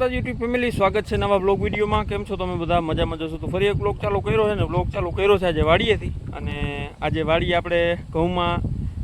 માતાજી YouTube family, સ્વાગત છે નવા બ્લોગ વિડીયોમાં. કેમ છો તમે બધા? મજામાં જશો તો ફરી એક બ્લોગ ચાલુ કર્યો છે ને? બ્લોગ ચાલુ કર્યો છે આજે વાડીએથી. અને આજે વાડીએ આપણે ઘઉંમાં,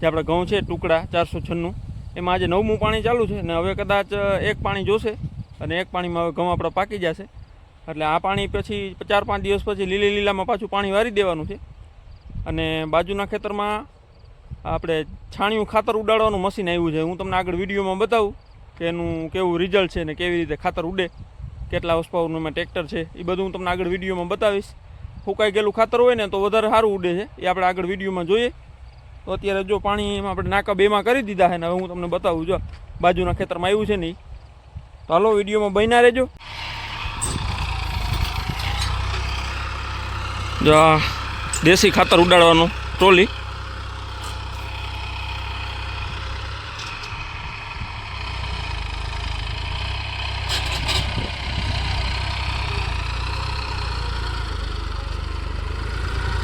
જે આપણા ઘઉં છે, ટુકડા ચારસો છન્નું, એમાં આજે નવમું પાણી ચાલુ છે ને હવે કદાચ એક પાણી જોશે અને એક પાણીમાં હવે ઘઉં આપણા પાકી જશે. એટલે આ પાણી પછી ચાર પાંચ દિવસ પછી લીલી લીલામાં પાછું પાણી વારી દેવાનું છે. અને બાજુના ખેતરમાં આપણે છાણિયું ખાતર ઉડાડવાનું મશીન આવ્યું છે. હું તમને આગળ વિડીયોમાં બતાવું. કે એનું કેવું રિઝલ્ટ છે ને કેવી રીતે ખાતર ઉડે, કેટલા હોર્સ પાવરનું એમાં ટ્રેક્ટર છે એ બધું હું તમને આગળ વિડીયોમાં બતાવીશ. ફૂંકાઈ ગયેલું ખાતર હોય ને તો વધારે સારું ઉડે છે, એ આપણે આગળ વિડીયોમાં જોઈએ. તો અત્યારે જો પાણી એમાં આપણે નાકા બેમાં કરી દીધા છે ને, હવે હું તમને બતાવું, જો બાજુના ખેતરમાં આવ્યું છે ને તો હાલો વિડીયોમાં બન્યા રહેજો. જો દેશી ખાતર ઉડાડવાનું ટ્રોલી.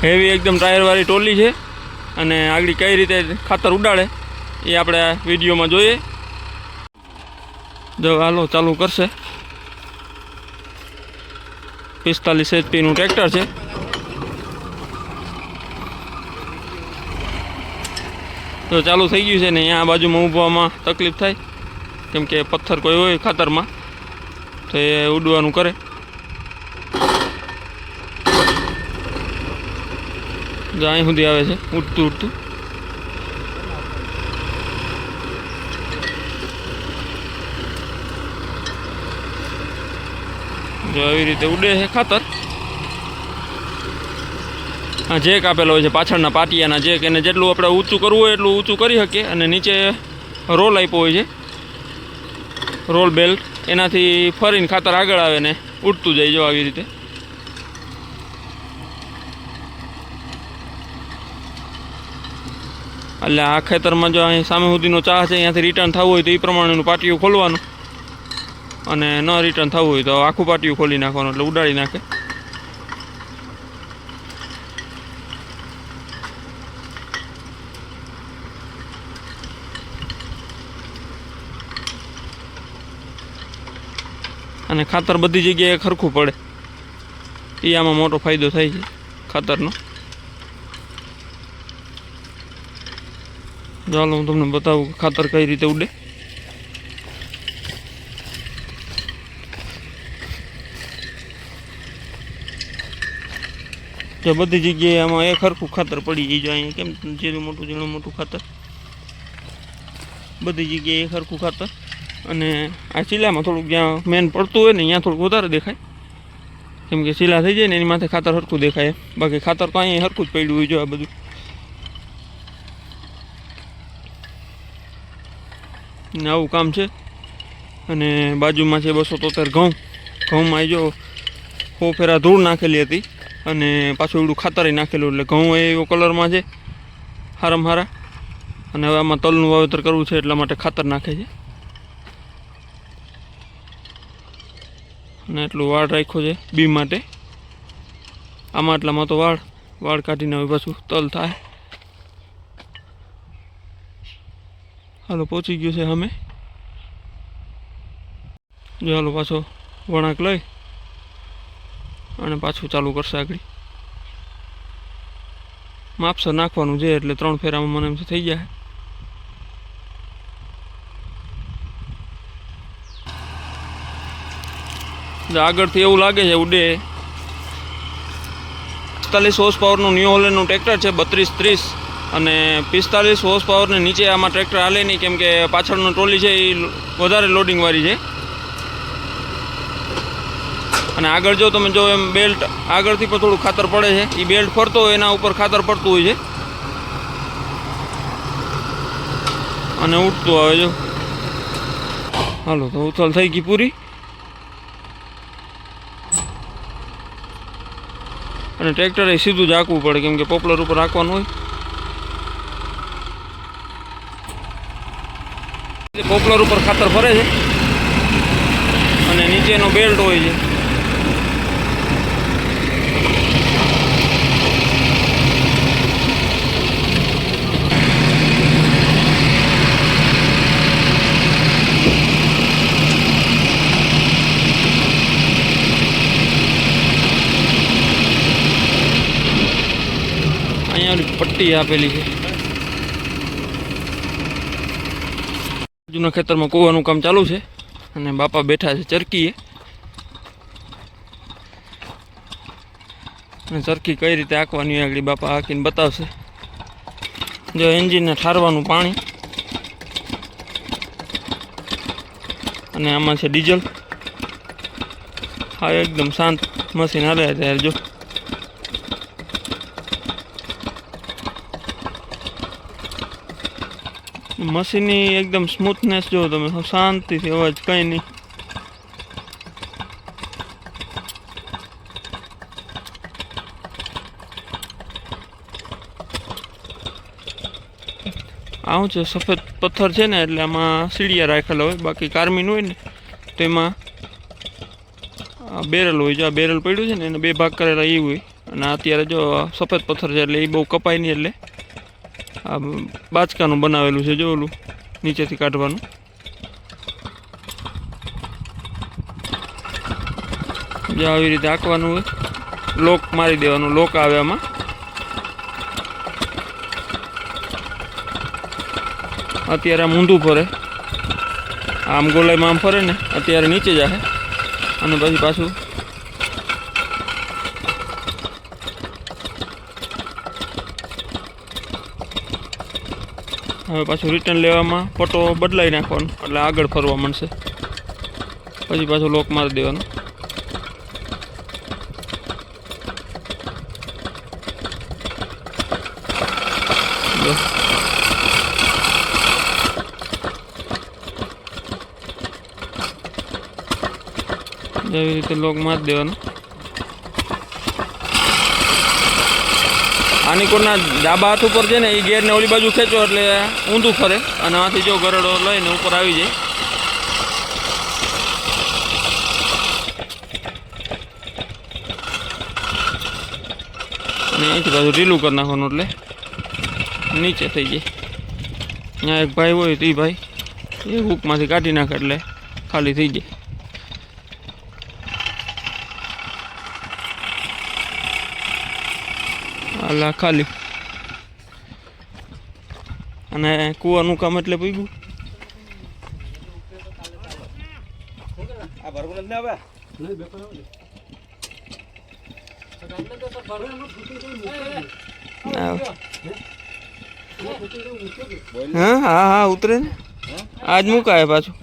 હેવી એકદમ ટાયરવાળી ટોલી છે. અને આગળ કઈ રીતે ખાતર ઉડાડે, એ આપણે વિડીયોમાં જોઈએ. જો હાલો ચાલુ કરશે. પિસ્તાલીસ એચપીનું ટ્રેક્ટર છે. તો ચાલુ થઈ ગયું છે ને, અહીંયા બાજુમાં ઊભવામાં તકલીફ થાય. કેમ કે પથ્થર કોઈ હોય ખાતરમાં, તો એ ઉડવાનું કરે. જો અહીં સુધી આવે છે, ઉડતું ઉડતું. જો આવી રીતે ઉડે છે ખાતર. આ જેક આપેલો હોય છે પાછળના પાટિયાના જેક એને જેટલું આપણે ઊંચું કરવું હોય એટલું ઊંચું કરી શકીએ અને નીચે રોલ આપ્યો હોય છે. રોલ બેલ્ટ, એનાથી ફરીને ખાતર આગળ આવે ને ઉડતું જાય જો આવી રીતે. એટલે આ ખેતરમાં જો અહીં સામે સુધીનો ચાહ છે, અહીંયાથી રિટર્ન થવું હોય તો એ પ્રમાણેનું પાટિયું ખોલવાનું. અને ન રિટર્ન થવું હોય તો આખું પાટિયું ખોલી નાખવાનું, એટલે ઉડાડી નાખે. અને ખાતર બધી જગ્યાએ ખરખું પડે. એ આમાં મોટો ફાયદો થાય છે, ખાતરનો. ચાલો હું તમને બતાવું ખાતર કઈ રીતે ઉડે. જે બધી જગ્યાએ આમાં એક સરખું ખાતર પડી જાય છે અહીંયા. કેમ જેનું મોટું જેનું મોટું ખાતર. બધી જગ્યાએ એક સરખું ખાતર. અને આ શિલામાં થોડુંક જ્યાં મેન પડતું હોય ને, ત્યાં થોડુંક વધારે દેખાય. કેમ કે શિલા થઈ જાય ને, એની માથે ખાતર હરખું દેખાય બાકી ખાતર તો અહીંયા સરખું જ પડ્યું હોય જો આ બધું. ને આવું કામ છે. અને બાજુમાં છે બસો તોતેર ઘઉં. ઘઉંમાં આવી જો હો ફેરા ધૂળ નાખેલી હતી અને પાછું એવડું ખાતર નાખેલું એટલે ઘઉં એવો કલરમાં છે, હારામાં હારા. અને હવે આમાં તલનું વાવેતર કરવું છે એટલા માટે ખાતર નાખે છે. અને એટલું વાળ રાખ્યો છે બી માટે. આમાં એટલામાં તો વાળ વાળ કાઢીને હવે પાછું તલ થાય. હાલો, પહોંચી ગયો છે અમે. જો હાલો, પાછો વળાંક લઈ અને પાછું ચાલુ કરશે આગળ. માપસર નાખવાનું છે એટલે ત્રણ ફેરામાં મને એમ થઈ જાય આગળથી એવું લાગે છે, ઉડે. પિસ્તાલીસ હોર્સ પાવરનું ન્યૂ હોલેન્ડનું ટ્રેક્ટર છે, બત્રીસ ત્રીસ. અને પિસ્તાલીસ હોર્સ પાવરને નીચે આમાં ટ્રેક્ટર હાલે નહીં, કેમ કે પાછળનું ટ્રોલી છે એ વધારે લોડિંગવાળી છે. અને આગળ જો તમે જો એમ બેલ્ટ આગળથી પણ થોડું ખાતર પડે છે. એ બેલ્ટ ફરતો હોય, એના ઉપર ખાતર પડતું હોય છે. અને ઉઠતું આવે જો. હાલો, તો ઉથલ થઈ ગઈ પૂરી. અને ટ્રેક્ટરે સીધું જ આખવું પડે, કેમ કે પોપલર ઉપર રાખવાનું હોય. પોપલર ઉપર ખાતર ફરે છે. અને નીચેનો બેલ્ટ હોય છે. અહીંયા પટ્ટી આપેલી છે. જૂના ખેતરમાં કૂવાનું કામ ચાલુ છે અને બાપા બેઠા છે ચરકીએ. અને ચરખી કઈ રીતે આંકવાની આગળ બાપા હાંકીને બતાવશે. જો એન્જિનને ઠારવાનું પાણી. અને આમાં છે ડીઝલ. હા, એકદમ શાંત મશીન હાલે ત્યારે જો. મશીનની એકદમ સ્મૂથનેસ જો તમે. શાંતિથી અવાજ કંઈ નહીં. આવું છે? સફેદ પથ્થર છે ને, એટલે આમાં સીડિયા રાખેલા હોય. બાકી કાર્મીન હોય ને, તો એમાં બેરલ હોય. જો આ બેરલ પડ્યું છે ને, એને બે ભાગ કરેલા એ હોય. અને અત્યારે જો સફેદ પથ્થર છે, એટલે એ બહુ કપાય નહીં એટલે. આ બાચકાનું બનાવેલું છે, જો ઓલું નીચેથી કાઢવાનું. જે આવી રીતે આંકવાનું હોય, લોક મારી દેવાનું, લોક આવે આમાં. અત્યારે આમ ઊંધું ફરે. આમ ગોલાઈમાં આમ ફરે ને, અત્યારે નીચે જાય અને પછી પાછું હવે પાછું રિટર્ન લેવામાં ફોટો બદલાઈ નાખવાનો, એટલે આગળ ફરવા મળશે. પછી પાછું લોક મારી દેવાનો. એવી રીતે લોક મારી દેવાનો. આની કોરના ડાબા હાથ ઉપર છે ને એ ગેરને ઓલી બાજુ ખેંચો એટલે ઊંધું ફરે. અને આથી જો ગરડો લઈને ઉપર આવી જાય. અને અહીંથી પાછું ઢીલું કરી નાખવાનું એટલે નીચે થઈ જાય. ત્યાં એક ભાઈ હોય, તો એ ભાઈ એ હુકમાંથી કાઢી નાખે એટલે ખાલી થઈ જાય. અલા, ખાલી. અને કૂવાનું કામ એટલે પૂગ્યું. હા હા હા, ઉતરે આજ મુકાય પાછું?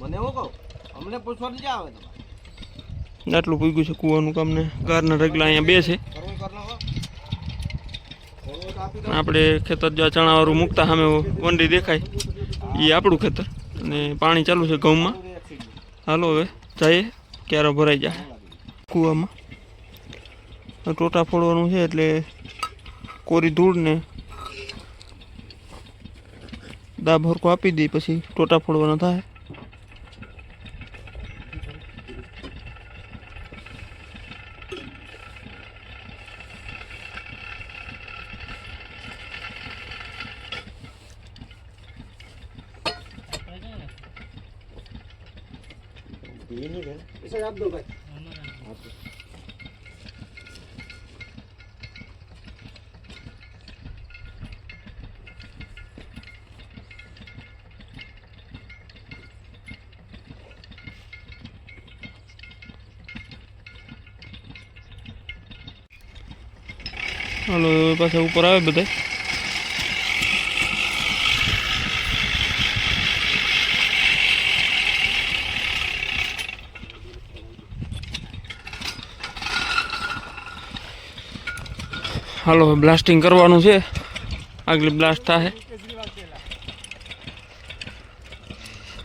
મને એવું કહું અમને પૂછવા નહીં આવે તમારે? આટલું પૂગ્યું છે કૂવાનું કામ ને ગારના રગલા અહીંયા બે છે. આપણે ખેતર જો ચણાવાળું મૂકતા સામે વંડી દેખાય. એ આપણું ખેતર. અને પાણી ચાલુ છે ઘઉંમાં. હાલો હવે જઈએ. ક્યારે ભરાઈ જાય કૂવામાં. ટોટા ફોડવાનું છે એટલે કોરી ધૂળ ને દાબ હરકો આપી દઈ પછી ટોટા ફોડવાના થાય. હાલો હવે પાછા ઉપર આવે બધા હાલો બ્લાસ્ટિંગ કરવાનું છે. આગલી બ્લાસ્ટ થાય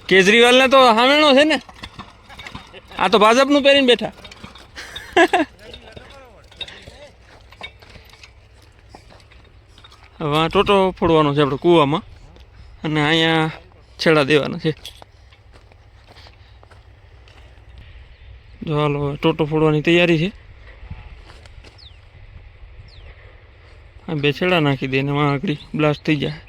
કેજરીવાલને તો હામેણો છે ને? આ તો ભાજપનું પહેરીને બેઠા. હવે ટોટો ફોડવાનો છે આપણે કૂવામાં. અને અહીંયા છેડા દેવાના છે. જો હાલો ટોટો ફોડવાની તૈયારી છે. આ બે છેડા નાખી દે ને માં આગળ બ્લાસ્ટ થઈ જાય.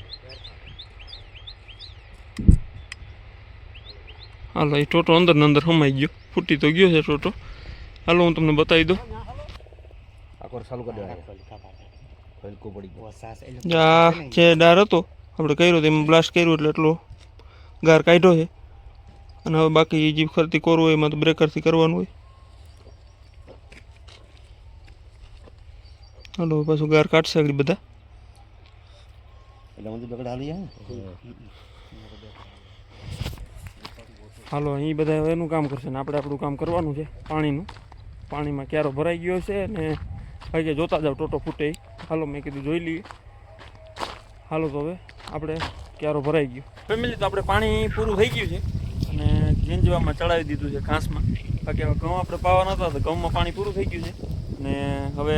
હાલો એ ટોટો અંદર ને અંદર સમાઈ ગયો. ફૂટી તો ગયો છે ટોટો. હાલો હું તમને બતાવી દઉં. આ જે ડાર હતો આપણે કર્યો તેમાં બ્લાસ્ટ કર્યું એટલે એટલો ગાર કાઢ્યો છે. અને હવે બાકી જે ખરતી કરવું હોય એમાં તો બ્રેકરથી કરવાનું હોય. હાલો પાછું ગાર કાઢશે આગળ બધા? એટલે મને બગડ હાલી હાલો અહીં બધા એનું કામ કરશે ને આપણે આપણું કામ કરવાનું છે પાણીનું. પાણીમાં ક્યારો ભરાઈ ગયો છે ને ભાઈ જોતા જાવ ટોટો ફૂટે. હાલો મેં કીધું જોઈ લઈએ. હાલો તો હવે આપણે ક્યારો ભરાઈ ગયો. ફેમિલી તો આપણે પાણી પૂરું થઈ ગયું છે અને ઝીંજવામાં ચડાવી દીધું છે ઘાસમાં. બાકી હવે ઘઉં આપણે પાવા નતા તો ઘઉંમાં પાણી પૂરું થઈ ગયું છે. ને હવે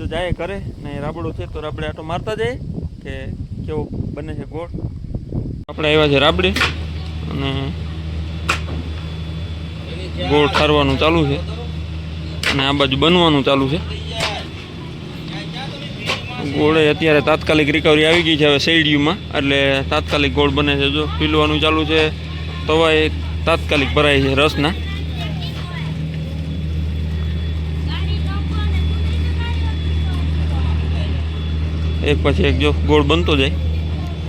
જો જાય કરે ને રાબડો છે તો રાબડે આટો મારતા જાય કે કેવો બને છે ગોળ. આપણે આવ્યા છે રાબડે અને ગોળ ઠારવાનું ચાલુ છે અને આ બાજુ બનવાનું ચાલુ છે. ગોળે અત્યારે તાત્કાલિક રિકવરી આવી ગઈ છે હવે શેરડીમાં, એટલે તાત્કાલિક ગોળ બને છે. જો પીલવાનું ચાલુ છે તવા એ તાત્કાલિક ભરાય છે રસના. એક પછી એક જો ગોળ બનતો જાય.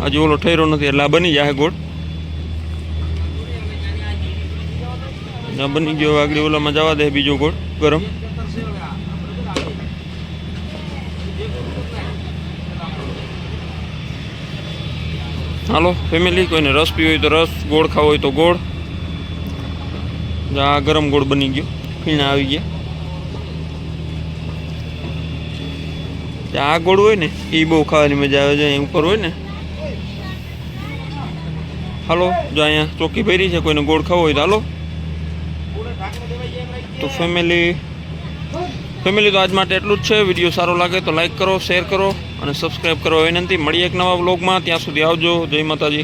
હજુ ઓલો ઠેરો નથી, એટલે આ બની જાય ગોળ. બની ગયો, આગળ ઓલામાં જવા દે બીજો ગોળ, ગરમ. હાલો ફેમિલી કોઈને રસ પીવો હોય તો રસ, ગોળ ખાવો હોય તો ગોળ. આ ગરમ ગોળ બની ગયો ફીણા આવી ગયા. આ ગોળ હોય ને, એ બહુ ખાવાની મજા આવે છે અહીં ઉપર હોય ને. હાલો, જો અહીંયા ચોકી ભરી છે, કોઈને ગોળ ખાવો હોય તો હાલો. તો ફેમિલી ફેમિલી તો આજ માટે એટલું જ છે. વીડિયો સારો લાગે તો લાઈક કરો શેર કરો અને સબસ્ક્રાઈબ કરો. વિનંતી, મળીએ એક નવા બ્લોગમાં ત્યાં સુધી આવજો. જય માતાજી.